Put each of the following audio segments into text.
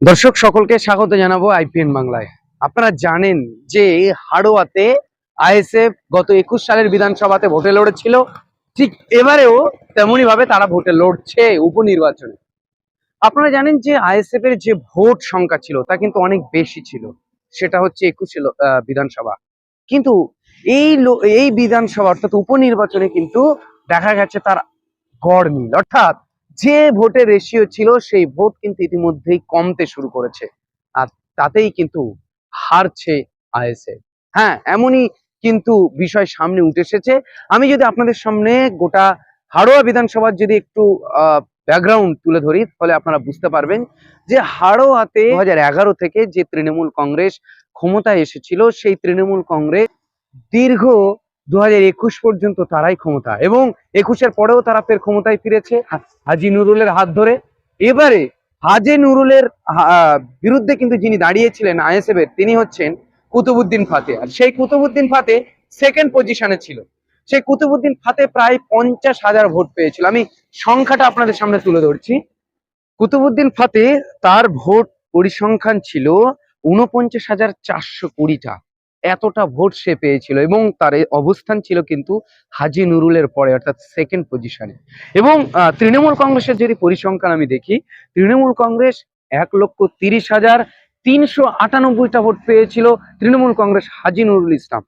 দর্শক, সকলকে স্বাগত জানাব আইপিএন বাংলায়। আপনারা জানেন যে হাড়োয়াতে আইএসএফ গত একুশ সালের বিধানসভাতে ভোটে লড়েছিল। ঠিক এবারেও তেমনই ভাবে তারা ভোটে লড়ছে উপনির্বাচনে। আপনারা জানেন যে আইএসএফ এর যে ভোট সংখ্যা ছিল, তা কিন্তু অনেক বেশি ছিল। সেটা হচ্ছে একুশে বিধানসভা। কিন্তু এই এই বিধানসভা অর্থাৎ উপনির্বাচনে কিন্তু দেখা গেছে তার গড় মিল। অর্থাৎ যে ভোটের রেশিও ছিল, সেই ভোট কিন্তু ইতিমধ্যেই কমতে শুরু করেছে। আর তাতেই কিন্তু হারছে আইএসএফ। হ্যাঁ এমনই কিন্তু বিষয় সামনে উঠে এসেছে। আমি যদি আপনাদের সামনে গোটা হাড়োয়া বিধানসভার যদি একটু ব্যাকগ্রাউন্ড তুলে ধরি, তাহলে আপনারা বুঝতে পারবেন যে হাড়োয়াতে দু হাজার এগারো থেকে যে তৃণমূল কংগ্রেস ক্ষমতায় এসেছিল, সেই তৃণমূল কংগ্রেস দীর্ঘ দু হাজার একুশ পর্যন্ত তারাই ক্ষমতা এবং একুশের পরেও তারা ফের ক্ষমতায় ফিরেছে হাজি নুরুলের হাত ধরে। এবারে হাজে নুরুলের বিরুদ্ধে কিন্তু যিনি দাঁড়িয়েছিলেন আইএসএফ এর তিনি হচ্ছেন কুতুবুদ্দিন ফাতে আর সেই কুতুবুদ্দিন ফাতে সেকেন্ড পজিশনে ছিল। সেই কুতুবুদ্দিন ফাতে প্রায় পঞ্চাশ হাজার ভোট পেয়েছিল। আমি সংখ্যাটা আপনাদের সামনে তুলে ধরছি। কুতুবুদ্দিন ফাতে তার ভোট পরিসংখ্যান ছিল উনপঞ্চাশ হাজার চারশো কুড়িটা। এতটা ভোট সে পেয়েছিল এবং তার অবস্থান ছিল কিন্তু হাজি নুরুলের পরে, অর্থাৎ সেকেন্ড পজিশনে এবং তৃণমূল কংগ্রেসের যদি পরিসংখ্যান আমি দেখি, তৃণমূল কংগ্রেস এক লক্ষ তিরিশ হাজার তিনশো আটানব্বইটা ভোট পেয়েছিল তৃণমূল কংগ্রেস হাজি নুরুল ইসলাম।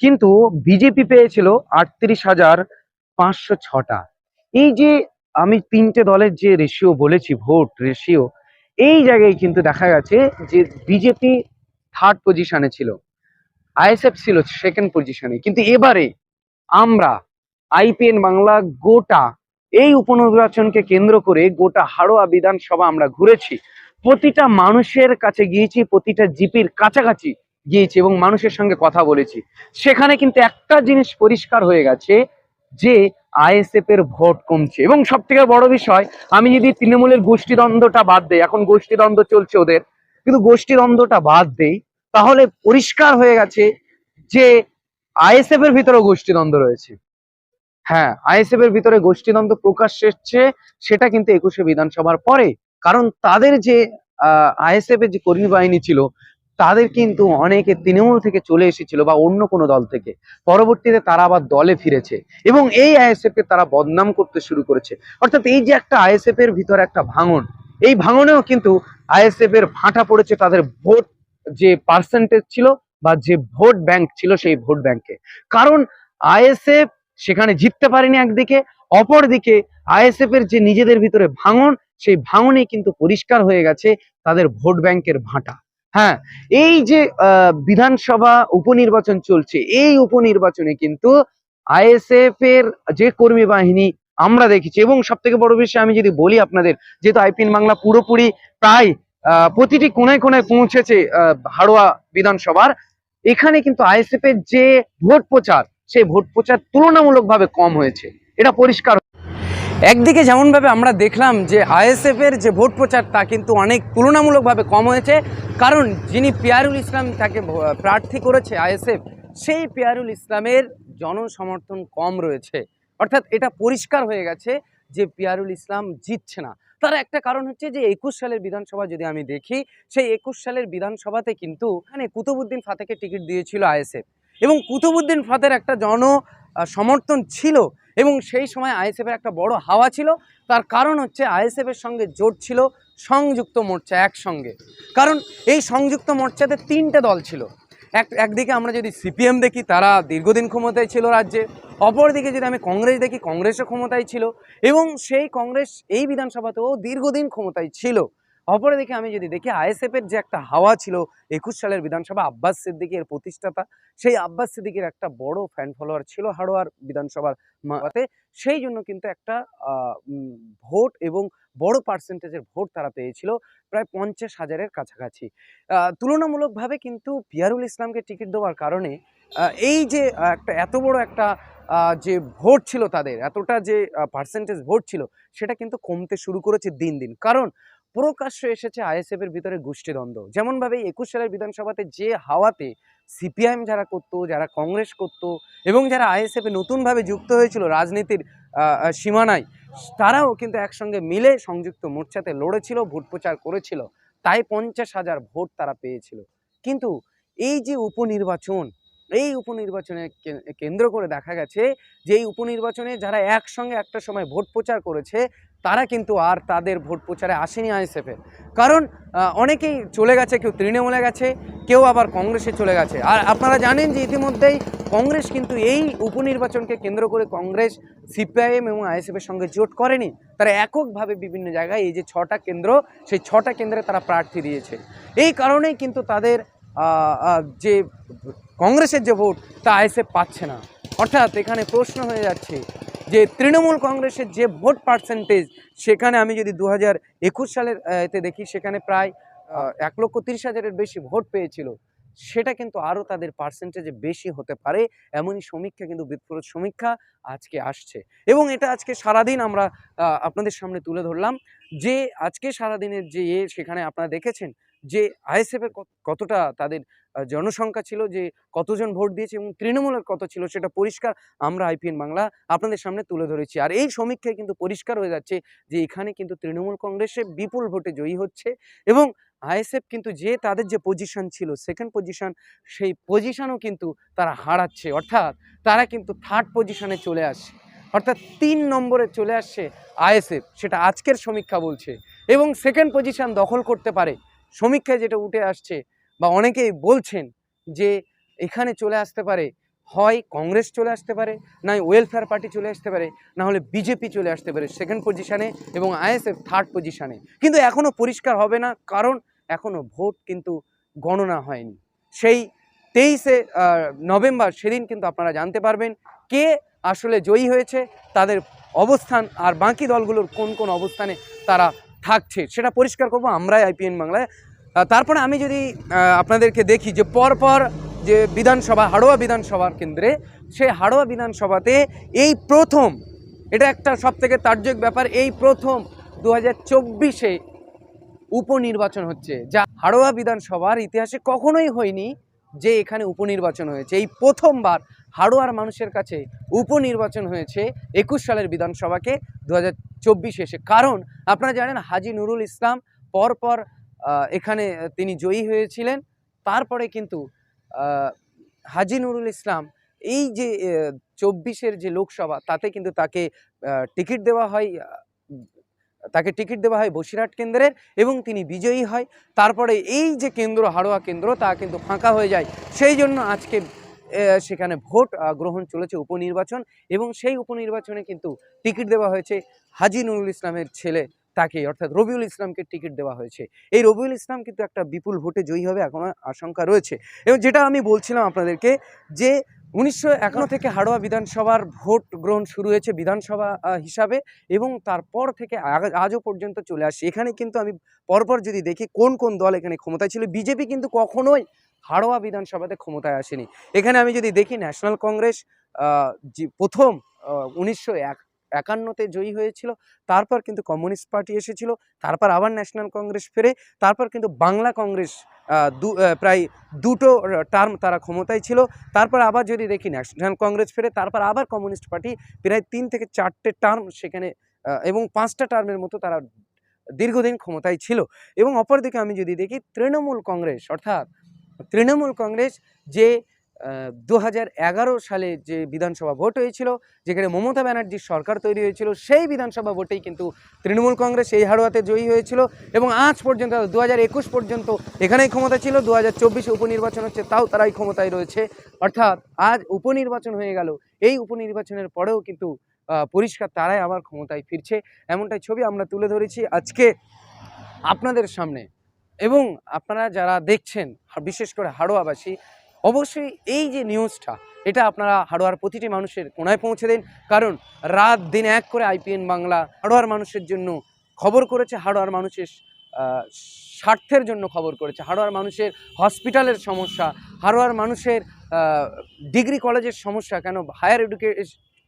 কিন্তু বিজেপি পেয়েছিল আটত্রিশ হাজার পাঁচশো ছটা। এই যে আমি তিনটে দলের যে রেশিও বলেছি, ভোট রেশিও এই জায়গায় কিন্তু দেখা গেছে যে বিজেপি থার্ড পজিশনে ছিল। আইএসএফ ছিল সেকেন্ড পজিশনে কিন্তু এবারে আমরা আইপিএন বাংলা গোটা এই উপনির্বাচনকে কেন্দ্র করে গোটা হাড়োয়া বিধানসভা আমরা ঘুরেছি। প্রতিটা মানুষের কাছে গিয়েছি, প্রতিটা জিপির কাছাকাছি গিয়েছি এবং মানুষের সঙ্গে কথা বলেছি। সেখানে কিন্তু একটা জিনিস পরিষ্কার হয়ে গেছে যে আইএসএফ এর ভোট কমছে। এবং সব থেকে বড় বিষয়, আমি যদি তৃণমূলের গোষ্ঠীদ্বন্দ্বটা বাদ দেই, এখন গোষ্ঠীদ্বন্দ্ব চলছে ওদের, কিন্তু গোষ্ঠীদ্বন্দ্বটা বাদ দেই তাহলে পরিষ্কার হয়ে গেছে যে আইএসএফ এর ভিতরেও গোষ্ঠীদ্বন্দ্ব রয়েছে। হ্যাঁ আইএসএফ এর ভিতরে গোষ্ঠীদ্বন্দ্ব প্রকাশ এসছে, সেটা কিন্তু একুশে বিধানসভার পরে। কারণ তাদের যে আইএসএফ এর যে কর্মী বাহিনী ছিল, তাদের কিন্তু অনেকে তৃণমূল থেকে চলে এসেছিল বা অন্য কোনো দল থেকে। পরবর্তীতে তারা আবার দলে ফিরেছে এবং এই আইএসএফ কে তারা বদনাম করতে শুরু করেছে। অর্থাৎ এই যে একটা আইএসএফ এর ভিতরে একটা ভাঙন, এই ভাঙনেও কিন্তু আইএসএফ এর ভাঁটা পড়েছে তাদের ভোট যে পার্সেন্টেজ ছিল বা যে ভোট ব্যাংক ছিল সেই ভোট ব্যাংকে কারণ আইএসএফ সেখানে জিততে পারেনি একদিকে, অপরদিকে আইএসএফ এর যে নিজেদের ভিতরে ভাঙন, সেই ভাঙনে কিন্তু পরিষ্কার হয়ে গেছে তাদের ভোট ব্যাংকের ভাঁটা। হ্যাঁ এই যে বিধানসভা উপনির্বাচন চলছে, এই উপনির্বাচনে কিন্তু আইএসএফ এর যে কর্মী বাহিনী আমরা দেখেছি এবং সব থেকে বড় বিষয় আমি যদি বলি আপনাদের, যেহেতু আইপিএন বাংলা পুরোপুরি প্রায় প্রতিটি কোনায় কোনায় পৌঁছেছে হাড়োয়া বিধানসভার। এখানে কিন্তু আইএসএফ এর যে ভোট প্রচার, সেই ভোট প্রচার তুলনামূলকভাবে কম হয়েছে। এটা পরিষ্কার একদিকে যেমনভাবে আমরা দেখলাম যে আইএসএফ এর যে ভোট প্রচার তা কিন্তু অনেক তুলনামূলকভাবে কম হয়েছে, কারণ যিনি পিয়ারুল ইসলাম তাকে প্রার্থী করেছে আইএসএফ, সেই পিয়ারুল ইসলামের জনসমর্থন কম রয়েছে। অর্থাৎ এটা পরিষ্কার হয়ে গেছে যে পিয়ারুল ইসলাম জিতছে না। তার একটা কারণ হচ্ছে যে, একুশ সালের বিধানসভা যদি আমি দেখি, সেই একুশ সালের বিধানসভাতে কিন্তু এখানে কুতুবুদ্দিন ফাতেকে টিকিট দিয়েছিল আইএসএফ এবং কুতুবুদ্দিন ফাতের একটা জন সমর্থন ছিল এবং সেই সময় আইএসএফের একটা বড় হাওয়া ছিল। তার কারণ হচ্ছে আইএসএফের সঙ্গে জোট ছিল, সংযুক্ত মোর্চা একসঙ্গে। কারণ এই সংযুক্ত মোর্চাতে তিনটে দল ছিল। এক একদিকে আমরা যদি সিপিএম দেখি, তারা দীর্ঘদিন ক্ষমতায় ছিল রাজ্যে। অপরদিকে যদি আমি কংগ্রেস দেখি, কংগ্রেসও ক্ষমতায় ছিল। এবং সেই কংগ্রেস এই বিধানসভাতেও দীর্ঘদিন ক্ষমতায় ছিল। অপরদিকে আমি যদি দেখি আইএসএফের যে একটা হাওয়া ছিল, একুশ সালের বিধানসভা আব্বাস সিদ্দিকের প্রতিষ্ঠাতা, সেই আব্বাস সিদ্দিকের একটা বড় ফ্যান ফলোয়ার ছিল হাড়োয়ার বিধানসভার মাতে সেই জন্য কিন্তু একটা ভোট এবং বড় পার্সেন্টেজের ভোট তারা পেয়েছিল প্রায় পঞ্চাশ হাজারের কাছাকাছি। তুলনামূলকভাবে কিন্তু পিয়ারুল ইসলামকে টিকিট দেওয়ার কারণে এই যে একটা এত বড় একটা যে ভোট ছিল তাদের, এতটা যে পার্সেন্টেজ ভোট ছিল, সেটা কিন্তু কমতে শুরু করেছে দিন দিন। কারণ প্রকাশ্য এসেছে আইএসএফ এর ভিতরে গোষ্ঠীদ্বন্দ্ব। যেমনভাবে একুশ সালের বিধানসভাতে যে হাওয়াতে সিপিআইএম যারা করতো, যারা কংগ্রেস করতো এবং যারা আইএসএফ নতুনভাবে যুক্ত হয়েছিল রাজনীতির সীমানায়, তারাও কিন্তু একসঙ্গে মিলে সংযুক্ত মোর্চাতে লড়েছিল, ভোট প্রচার করেছিল। তাই পঞ্চাশ হাজার ভোট তারা পেয়েছিল। কিন্তু এই যে উপনির্বাচন, এই উপনির্বাচনে কেন্দ্র করে দেখা গেছে যে এই উপনির্বাচনে যারা একসঙ্গে একটা সময় ভোট প্রচার করেছে তারা কিন্তু আর তাদের ভোট প্রচারে আসেনি আইএসএফের কারণ অনেকেই চলে গেছে, কেউ তৃণমূলে গেছে, কেউ আবার কংগ্রেসে চলে গেছে। আর আপনারা জানেন যে ইতিমধ্যেই কংগ্রেস কিন্তু এই উপনির্বাচনকে কেন্দ্র করে কংগ্রেস, সিপিআইএম এবং আইএসএফের সঙ্গে জোট করেনি। তারা এককভাবে বিভিন্ন জায়গায় এই যে ছটা কেন্দ্র, সেই ছটা কেন্দ্রে তারা প্রার্থী দিয়েছে। এই কারণেই কিন্তু তাদের যে কংগ্রেসের যে ভোট, তা আইএসএফ পাচ্ছে না। অর্থাৎ এখানে প্রশ্ন হয়ে যাচ্ছে যে তৃণমূল কংগ্রেসের যে ভোট পার্সেন্টেজ সেখানে আমি যদি দু হাজার একুশ সালের এতে দেখি, সেখানে প্রায় এক লক্ষ তিরিশ হাজারের বেশি ভোট পেয়েছিল। সেটা কিন্তু আরও তাদের পার্সেন্টেজে বেশি হতে পারে। এমনই সমীক্ষা কিন্তু বিদপুরের সমীক্ষা আজকে আসছে। এবং এটা আজকে সারাদিন আমরা আপনাদের সামনে তুলে ধরলাম যে আজকে সারাদিনের যে এ, সেখানে আপনারা দেখেছেন যে আইএসএফের কতটা তাদের জনসংখ্যা ছিল, যে কতজন ভোট দিয়েছে এবং তৃণমূলের কত ছিল সেটা পরিষ্কার আমরা আইপিএন বাংলা আপনাদের সামনে তুলে ধরেছি। আর এই সমীক্ষায় কিন্তু পরিষ্কার হয়ে যাচ্ছে যে এখানে কিন্তু তৃণমূল কংগ্রেসে বিপুল ভোটে জয়ী হচ্ছে এবং আইএসএফ কিন্তু যে তাদের যে পজিশন ছিল সেকেন্ড পজিশন সেই পজিশনও কিন্তু তারা হারাচ্ছে। অর্থাৎ তারা কিন্তু থার্ড পজিশনে চলে আসছে। অর্থাৎ তিন নম্বরে চলে আসছে আইএসএফ, সেটা আজকের সমীক্ষা বলছে এবং সেকেন্ড পজিশন দখল করতে পারে। সমীক্ষায় যেটা উঠে আসছে বা অনেকেই বলছেন যে এখানে চলে আসতে পারে, হয় কংগ্রেস চলে আসতে পারে নয় ওয়েলফেয়ার পার্টি চলে আসতে পারে, না হলে বিজেপি চলে আসতে পারে সেকেন্ড পজিশানে এবং আইএসএফ থার্ড পজিশানে কিন্তু এখনও পরিষ্কার হবে না, কারণ এখনও ভোট কিন্তু গণনা হয়নি। সেই তেইশে নভেম্বর সেদিন কিন্তু আপনারা জানতে পারবেন কে আসলে জয়ী হয়েছে, তাদের অবস্থান আর বাকি দলগুলোর কোন কোন অবস্থানে তারা থাকছে, সেটা পরিষ্কার করব আমরাই আইপিএন বাংলায়। তারপরে আমি যদি আপনাদেরকে দেখি যে পরপর যে বিধানসভা, হাড়োয়া বিধানসভার কেন্দ্রে সেই হাড়োয়া বিধানসভাতে এই প্রথম, এটা একটা সব থেকে তার্যক ব্যাপার, এই প্রথম দু হাজার চব্বিশে উপনির্বাচন হচ্ছে, যা হাড়োয়া বিধানসভার ইতিহাসে কখনোই হয়নি যে এখানে উপনির্বাচন হয়েছে। এই প্রথমবার হাড়োয়ার মানুষের কাছে উপনির্বাচন হয়েছে একুশ সালের বিধানসভাকে দু হাজার চব্বিশে এসে। কারণ আপনারা জানেন হাজি নুরুল ইসলাম পরপর এখানে তিনি জয়ী হয়েছিলেন। তারপরে কিন্তু হাজি নুরুল ইসলাম এই যে চব্বিশের যে লোকসভা, তাতে কিন্তু তাকে টিকিট দেওয়া হয় তাকে টিকিট দেওয়া হয় বসিরহাট কেন্দ্রের এবং তিনি বিজয়ী হয়। তারপরে এই যে কেন্দ্র, হাড়োয়া কেন্দ্র, তা কিন্তু ফাঁকা হয়ে যায়। সেই জন্য আজকে সেখানে ভোট গ্রহণ চলেছে উপনির্বাচন এবং সেই উপনির্বাচনে কিন্তু টিকিট দেওয়া হয়েছে। হাজি নুরুল ইসলামের ছেলে তাকে, অর্থাৎ রবিউল ইসলামকে টিকিট দেওয়া হয়েছে। এই রবিউল ইসলাম কিন্তু একটা বিপুল ভোটে জয়ী হবে এখনও আশঙ্কা রয়েছে। এবং যেটা আমি বলছিলাম আপনাদেরকে যে উনিশশো একান্ন থেকে হাড়োয়া বিধানসভার ভোট গ্রহণ শুরু হয়েছে বিধানসভা হিসাবে এবং তারপর থেকে আজও পর্যন্ত চলে আসছে। এখানে কিন্তু আমি পরপর যদি দেখি কোন কোন দল এখানে ক্ষমতায় ছিল, বিজেপি কিন্তু কখনোই হাড়োয়া বিধানসভাতে ক্ষমতায় আসেনি। এখানে আমি যদি দেখি ন্যাশনাল কংগ্রেস প্রথম উনিশশো এক, একান্নতে জয়ী হয়েছিল, তারপর কিন্তু কমিউনিস্ট পার্টি এসেছিল, তারপর আবার ন্যাশনাল কংগ্রেস ফেরে, তারপর কিন্তু বাংলা কংগ্রেস দু প্রায় দুটো টার্ম তারা ক্ষমতায় ছিল, তারপর আবার যদি দেখি ন্যাশনাল কংগ্রেস ফেরে, তারপর আবার কমিউনিস্ট পার্টি প্রায় তিন থেকে চারটে টার্ম সেখানে এবং পাঁচটা টার্মের মতো তারা দীর্ঘদিন ক্ষমতায় ছিল। এবং অপরদিকে আমি যদি দেখি তৃণমূল কংগ্রেস অর্থাৎ তৃণমূল কংগ্রেস যে দু হাজার এগারো সালে যে বিধানসভা ভোট হয়েছিল, যেখানে মমতা ব্যানার্জির সরকার তৈরি হয়েছিল, সেই বিধানসভা ভোটেই কিন্তু তৃণমূল কংগ্রেস এই হাড়োয়াতে জয়ী হয়েছিল এবং আজ পর্যন্ত দু হাজার একুশ পর্যন্ত এখানেই ক্ষমতা ছিল দু হাজার উপনির্বাচন হচ্ছে, তাও তারাই ক্ষমতায় রয়েছে। অর্থাৎ আজ উপনির্বাচন হয়ে গেল, এই উপনির্বাচনের পরেও কিন্তু পরিষ্কার তারাই আবার ক্ষমতায় ফিরছে, এমনটাই ছবি আমরা তুলে ধরেছি আজকে আপনাদের সামনে। এবং আপনারা যারা দেখছেন বিশেষ করে হাড়োয়াবাসী, অবশ্যই এই যে নিউজটা, এটা আপনারা হাড়োয়ার প্রতিটি মানুষের কোনায় পৌঁছে দিন। কারণ রাত দিন এক করে আইপিএন বাংলা হাড়োয়ার মানুষের জন্য খবর করেছে, হাড়োয়ার মানুষের স্বার্থের জন্য খবর করেছে। হাড়োয়ার মানুষের হসপিটালের সমস্যা, হাড়োয়ার মানুষের ডিগ্রি কলেজের সমস্যা, কেন হায়ার এডুকে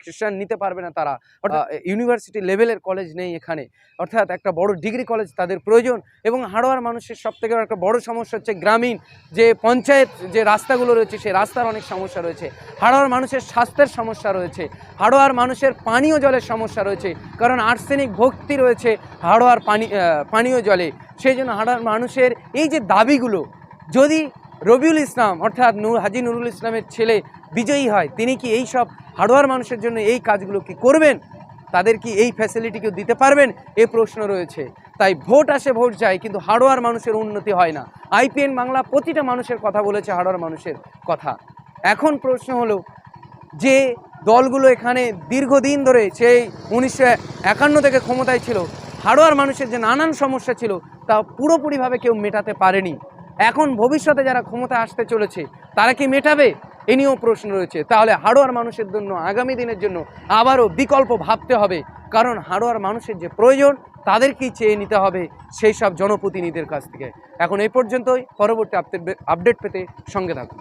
খ্রিস্টান নিতে পারবে না তারা। অর্থাৎ ইউনিভার্সিটি লেভেলের কলেজ নেই এখানে। অর্থাৎ একটা বড় ডিগ্রি কলেজ তাদের প্রয়োজন এবং হাড়োয়ার মানুষের সব থেকে একটা বড় সমস্যা হচ্ছে গ্রামীণ। যে পঞ্চায়েত যে রাস্তাগুলো রয়েছে সেই রাস্তার অনেক সমস্যা রয়েছে। হাড়োয়ার মানুষের স্বাস্থ্যের সমস্যা রয়েছে। হাড়োয়ার মানুষের পানীয় জলের সমস্যা রয়েছে। কারণ আর্সেনিক ভক্তি রয়েছে হাড়োয়ার পানি পানীয় জলে। সেই জন্য হাড়োয়ার মানুষের এই যে দাবিগুলো যদি রবিউল ইসলাম অর্থাৎ নূর হাজি নুরুল ইসলামের ছেলে বিজয়ী হয় তিনি কি এই সব হাড়োয়ার মানুষের জন্য এই কাজগুলো কি করবেন? তাদের কি এই ফ্যাসিলিটি কেউ দিতে পারবেন? এ প্রশ্ন রয়েছে। তাই ভোট আসে ভোট যায়, কিন্তু হাড়োয়ার মানুষের উন্নতি হয় না। আইপিএন বাংলা প্রতিটা মানুষের কথা বলেছে, হাড়োয়ার মানুষের কথা। এখন প্রশ্ন হলো, যে দলগুলো এখানে দীর্ঘদিন ধরে সেই উনিশশো একান্ন থেকে ক্ষমতায় ছিল, হাড়োয়ার মানুষের যে নানান সমস্যা ছিল, তা পুরোপুরিভাবে কেউ মেটাতে পারেনি। এখন ভবিষ্যতে যারা ক্ষমতা আসতে চলেছে, তারা কি মেটাবে? এ নিয়েও প্রশ্ন রয়েছে। তাহলে হাড়োয়ার মানুষের জন্য, আগামী দিনের জন্য আবারও বিকল্প ভাবতে হবে। কারণ হাড়োয়ার মানুষের যে প্রয়োজন, তাদেরকেই চেয়ে নিতে হবে সেই সব জনপ্রতিনিধিদের কাছ থেকে। এখন এই পর্যন্তই। পরবর্তী আপডেট পেতে সঙ্গে থাকুন।